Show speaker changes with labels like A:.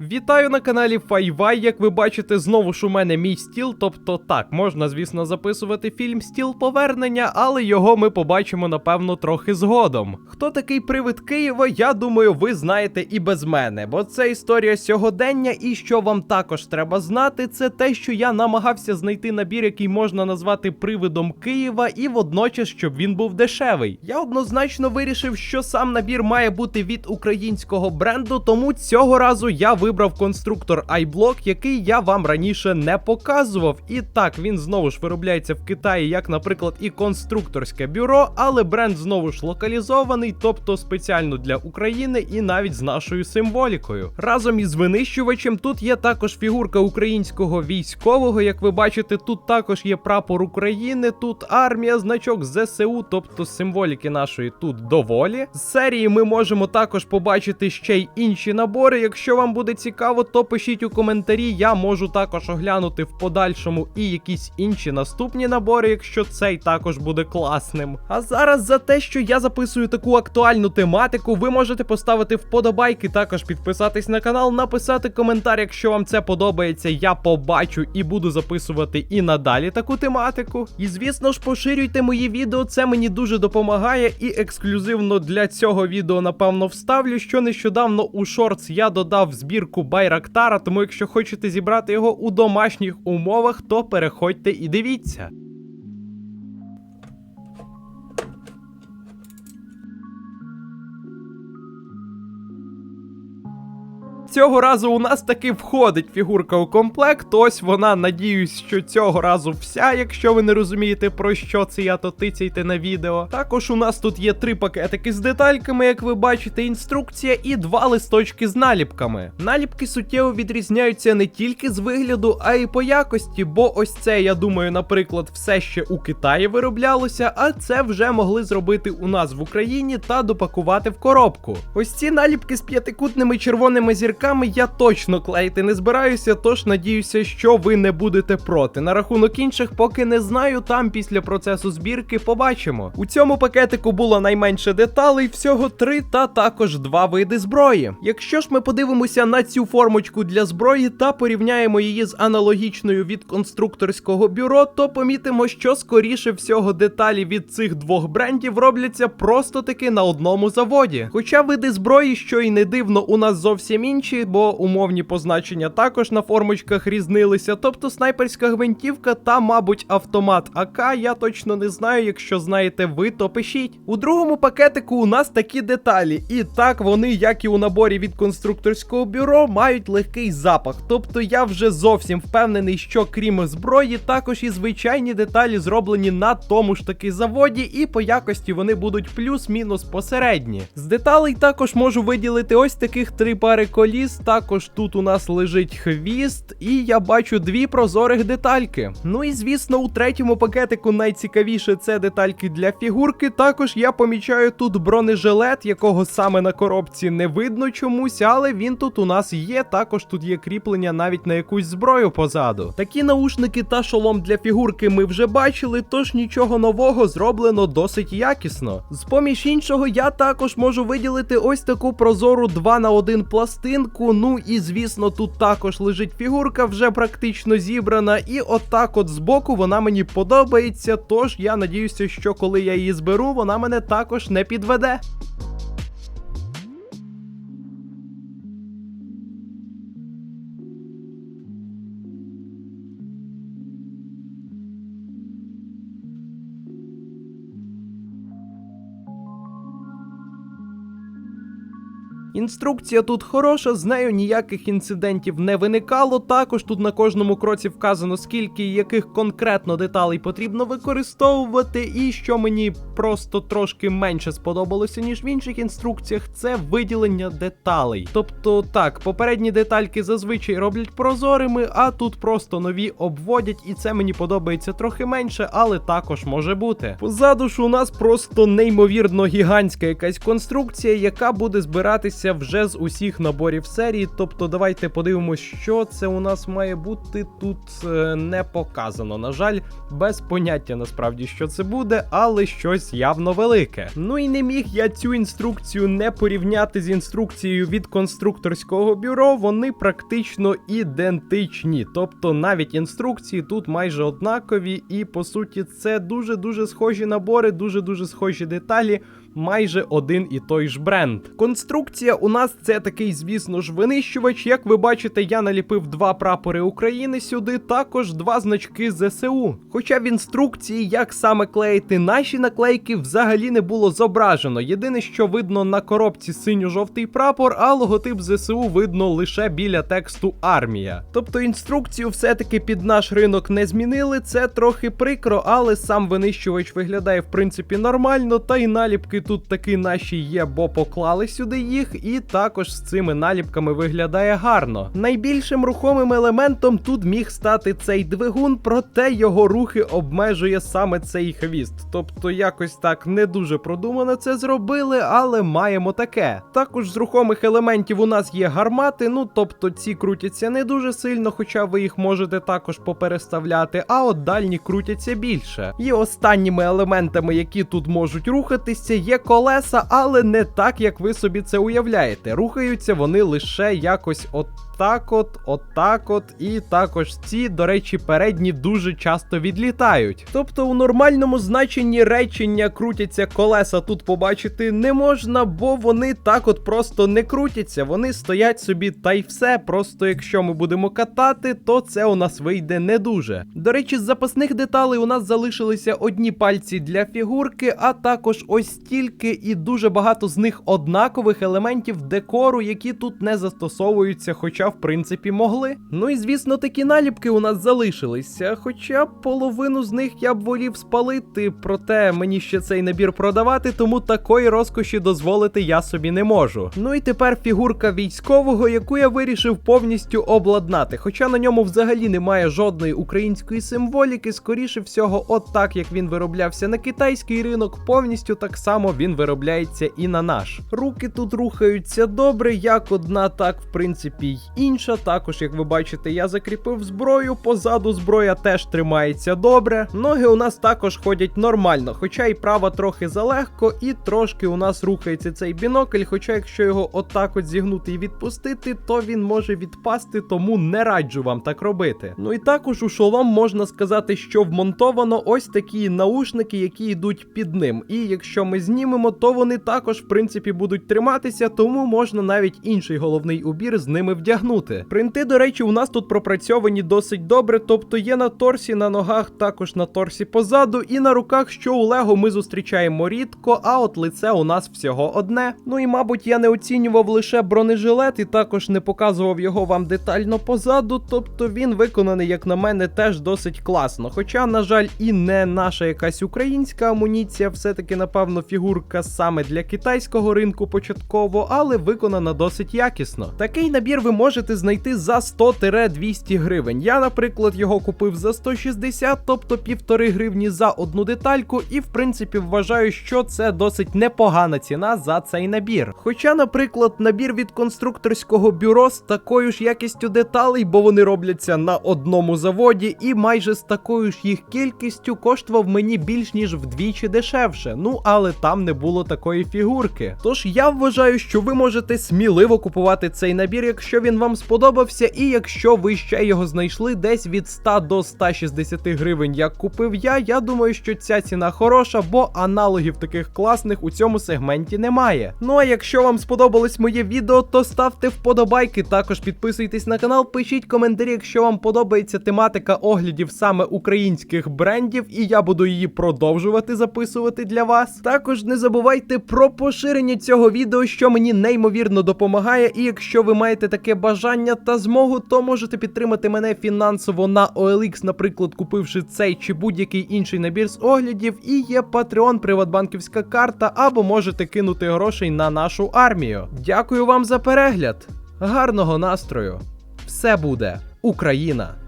A: Вітаю на каналі Файвай. Як ви бачите, знову ж у мене мій стіл. Тобто так, можна, звісно, записувати фільм Стіл повернення, але його ми побачимо, напевно, трохи згодом. Хто такий привид Києва, я думаю, ви знаєте і без мене, бо це історія сьогодення, і що вам також треба знати, це те, що я намагався знайти набір, який можна назвати привидом Києва, і водночас, щоб він був дешевий. Я однозначно вирішив, що сам набір має бути від українського бренду, тому цього разу я вибрав конструктор iBlock, який я вам раніше не показував. І так, він знову ж виробляється в Китаї, як, наприклад, і конструкторське бюро, але бренд знову ж локалізований, тобто спеціально для України і навіть з нашою символікою. Разом із винищувачем тут є також фігурка українського військового. Як ви бачите, тут також є прапор України, тут армія, значок ЗСУ, тобто символіки нашої тут доволі. З серії ми можемо також побачити ще й інші набори. Якщо вам буде цікаво, то пишіть у коментарі. Я можу також оглянути в подальшому і якісь інші наступні набори, якщо цей також буде класним. А зараз за те, що я записую таку актуальну тематику, ви можете поставити вподобайки, також підписатись на канал, написати коментар, якщо вам це подобається. Я побачу і буду записувати і надалі таку тематику. І звісно ж, поширюйте мої відео, це мені дуже допомагає. І ексклюзивно для цього відео, напевно, вставлю, що нещодавно у шортс я додав збірку Байрактара, тому якщо хочете зібрати його у домашніх умовах, то переходьте і дивіться. Цього разу у нас таки входить фігурка у комплект. Ось вона, надіюсь, що цього разу вся, якщо ви не розумієте, про що це я, то тицяйте на відео. Також у нас тут є три пакетики з детальками, як ви бачите, інструкція, і два листочки з наліпками. Наліпки суттєво відрізняються не тільки з вигляду, а й по якості, бо ось це, я думаю, наприклад, все ще у Китаї вироблялося, а це вже могли зробити у нас в Україні та допакувати в коробку. Ось ці наліпки з п'ятикутними червоними зірками я точно клеїти не збираюся, тож надіюся, що ви не будете проти. На рахунок інших, поки не знаю, там після процесу збірки побачимо. У цьому пакетику було найменше деталей, всього три, та також два види зброї. Якщо ж ми подивимося на цю формочку для зброї та порівняємо її з аналогічною від конструкторського бюро, то помітимо, що скоріше всього деталі від цих двох брендів робляться просто таки на одному заводі. Хоча види зброї, що й не дивно, у нас зовсім інші, бо умовні позначення також на формочках різнилися. Тобто снайперська гвинтівка та, мабуть, автомат АК. Я точно не знаю. Якщо знаєте ви, то пишіть. У другому пакетику у нас такі деталі, і так вони, як і у наборі від конструкторського бюро, мають легкий запах. Тобто я вже зовсім впевнений, що крім зброї, також і звичайні деталі зроблені на тому ж таки заводі, і по якості вони будуть плюс-мінус посередні. З деталей також можу виділити ось таких три пари коліс. Також тут у нас лежить хвіст, і я бачу дві прозорих детальки. Ну і звісно, у третьому пакетику найцікавіше це детальки для фігурки. Також я помічаю тут бронежилет, якого саме на коробці не видно чомусь, але він тут у нас є. Також тут є кріплення навіть на якусь зброю позаду. Такі наушники та шолом для фігурки ми вже бачили, тож нічого нового зроблено досить якісно. З поміж іншого, я також можу виділити ось таку прозору 2 на 1 пластинку. Ну і звісно, тут також лежить фігурка, вже практично зібрана. І отак, от збоку, вона мені подобається. Тож я надіюся, що коли я її зберу, вона мене також не підведе. Інструкція тут хороша, з нею ніяких інцидентів не виникало. Також тут на кожному кроці вказано, скільки і яких конкретно деталей потрібно використовувати. І що мені просто трошки менше сподобалося, ніж в інших інструкціях, це виділення деталей. Тобто, так, попередні детальки зазвичай роблять прозорими, а тут просто нові обводять, і це мені подобається трохи менше, але також може бути. Позаду ж у нас просто неймовірно гігантська якась конструкція, яка буде збиратися складається вже з усіх наборів серії. Тобто, давайте подивимось, що це у нас має бути. Тут е, не показано. На жаль, без поняття насправді, що це буде, але щось явно велике. Ну і не міг я цю інструкцію не порівняти з інструкцією від конструкторського бюро. Вони практично ідентичні. Тобто навіть інструкції тут майже однакові, і по суті, це дуже дуже схожі набори, дуже дуже схожі деталі. Майже один і той ж бренд. Конструкція у нас це такий, звісно ж, винищувач. Як ви бачите, я наліпив два прапори України сюди, також два значки ЗСУ. Хоча в інструкції, як саме клеїти наші наклейки, взагалі не було зображено. Єдине, що видно на коробці синьо-жовтий прапор, а логотип ЗСУ видно лише біля тексту армія. Тобто інструкцію все-таки під наш ринок не змінили. Це трохи прикро, але сам винищувач виглядає в принципі нормально, та й наліпки тут таки наші є, бо поклали сюди їх, і також з цими наліпками виглядає гарно. Найбільшим рухомим елементом тут міг стати цей двигун, проте його рухи обмежує саме цей хвіст. Тобто якось так не дуже продумано це зробили, але маємо таке. Також з рухомих елементів у нас є гармати, ну тобто ці крутяться не дуже сильно, хоча ви їх можете також попереставляти, а от дальні крутяться більше. І останніми елементами, які тут можуть рухатися, є колеса, але не так, як ви собі це уявляєте. Рухаються вони лише якось от. Так от, отак от, і також ці, до речі, передні дуже часто відлітають. Тобто у нормальному значенні речення крутяться колеса тут побачити не можна, бо вони так от просто не крутяться. Вони стоять собі та й все. Просто якщо ми будемо катати, то це у нас вийде не дуже. До речі, з запасних деталей у нас залишилися одні пальці для фігурки, а також ось стільки, і дуже багато з них однакових елементів декору, які тут не застосовуються, хоча в принципі могли. Ну і звісно, такі наліпки у нас залишилися. Хоча половину з них я б волів спалити, проте мені ще цей набір продавати, тому такої розкоші дозволити я собі не можу. Ну і тепер фігурка військового, яку я вирішив повністю обладнати. Хоча на ньому взагалі немає жодної української символіки, скоріше всього, от так як він вироблявся на китайський ринок, повністю так само він виробляється і на наш. Руки тут рухаються добре, як одна, так в принципі й інша. Також, як ви бачите, я закріпив зброю. Позаду зброя теж тримається добре. Ноги у нас також ходять нормально, хоча і права трохи залегко, і трошки у нас рухається цей бінокль. Хоча, якщо його отак от зігнути і відпустити, то він може відпасти, тому не раджу вам так робити. Ну і також у шолом можна сказати, що вмонтовано ось такі наушники, які йдуть під ним. І якщо ми знімемо, то вони також, в принципі, будуть триматися, тому можна навіть інший головний убір з ними вдягнути. Принти, до речі, у нас тут пропрацьовані досить добре, тобто є на торсі, на ногах, також на торсі позаду, і на руках, що у Лего ми зустрічаємо рідко, а от лице у нас всього одне. Ну і мабуть, я не оцінював лише бронежилет і також не показував його вам детально позаду. Тобто він виконаний, як на мене, теж досить класно. Хоча, на жаль, і не наша якась українська амуніція, все-таки, напевно, фігурка саме для китайського ринку початково, але виконана досить якісно. Такий набір ви можете знайти за 100-200 гривень. Я, наприклад, його купив за 160, тобто півтори гривні за одну детальку, і в принципі вважаю, що це досить непогана ціна за цей набір. Хоча, наприклад, набір від конструкторського бюро з такою ж якістю деталей, бо вони робляться на одному заводі, і майже з такою ж їх кількістю коштував мені більш ніж вдвічі дешевше. Ну але там не було такої фігурки. Тож я вважаю, що ви можете сміливо купувати цей набір, якщо він вам сподобався, і якщо ви ще його знайшли десь від 100 до 160 гривень, як купив я, я думаю, що ця ціна хороша, бо аналогів таких класних у цьому сегменті немає. Ну а якщо вам сподобалось моє відео, то ставте вподобайки, також підписуйтесь на канал, пишіть коментарі, якщо вам подобається тематика оглядів саме українських брендів, і я буду її продовжувати записувати для вас. Також не забувайте про поширення цього відео, що мені неймовірно допомагає. І якщо ви маєте таке бажання та змогу, то можете підтримати мене фінансово на OLX, наприклад, купивши цей чи будь-який інший набір з оглядів. І є Patreon, приватбанківська карта, або можете кинути грошей на нашу армію. Дякую вам за перегляд. Гарного настрою! Все буде Україна!